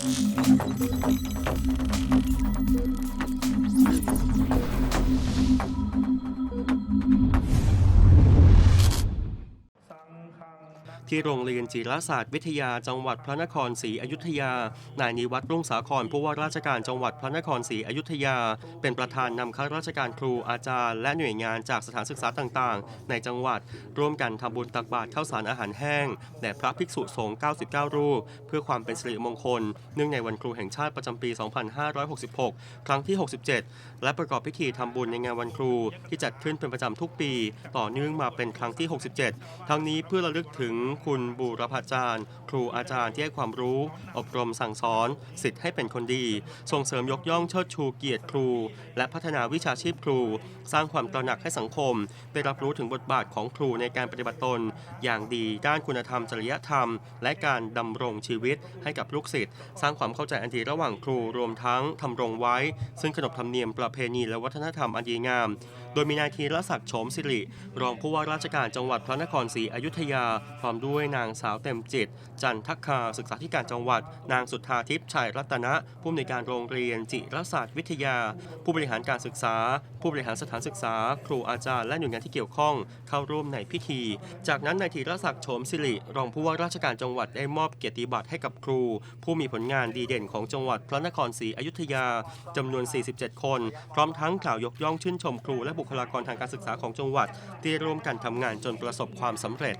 Thank you. ที่โรงเรียนจิรศาสตร์วิทยาจังหวัดพระนครศรีอยุธยา นายนิวัฒน์รุ่งสาครผู้ว่าราชการจังหวัดพระนครศรีอยุธยา เป็นประธานนำข้าราชการครูอาจารย์ และหน่วยงานจากสถานศึกษาต่างๆ ในจังหวัดร่วมกันทำบุญตักบาตรข้าวสารอาหารแห้งแด่พระภิกษุสงฆ์ 99 รูป เพื่อความเป็นสิริมงคล เนื่องในวันครูแห่งชาติประจำปี 2566 ครั้งที่ 67 และประกอบพิธีทำบุญในงานวันครูที่จัดขึ้นเป็นประจำทุกปี ต่อเนื่องมาเป็นครั้งที่ 67 ทั้งนี้เพื่อระลึกถึงคุณบูรพาจารย์ ครูอาจารย์ที่ให้ความรู้ อบรมสั่งสอนสิทธิ์ให้เป็นคนดี ส่งเสริมยกย่องเชิดชูเกียรติครู และพัฒนาวิชาชีพครู สร้างความตระหนักให้สังคม ได้รับรู้ถึงบทบาทของครูในการปฏิบัติตน อย่างดีด้านคุณธรรมจริยธรรม และการดำรงชีวิตให้กับลูกศิษย์สร้างความเข้าใจอันดีระหว่างครูรวมทั้งทำรงไว้ ซึ่งขนบธรรมเนียมประเพณีและวัฒนธรรมอันดีงาม ดยมีนายธีรศักดิ์โฉมสิริ รองผู้ว่าราชการจังหวัดพระนครศรีอยุธยา พร้อมด้วยนางสาวเต็มจิต จันทคาศึกษาธิการจังหวัด นางสุทธาทิพย์ชัยรัตนะ ผู้อำนวยการโรงเรียน จิรศาสตร์วิทยา ผู้บริหารการศึกษา ผู้บริหารสถานศึกษา ครูอาจารย์และหน่วยงานที่เกี่ยวข้องเข้าร่วมในพิธี จากนั้นนายธีรศักดิ์โฉมสิริรองผู้ว่าราชการจังหวัดได้มอบเกียรติบัตรให้กับครู ผู้มีผลงานดีเด่นของจังหวัดพระนครศรีอยุธยาจำนวน 47 คน พร้อมทั้งกล่าวยกย่องชื่นชมครูและบุคคลากรทางการศึกษาของจังหวัด ที่ร่วมกันทำงานจนประสบความสำเร็จ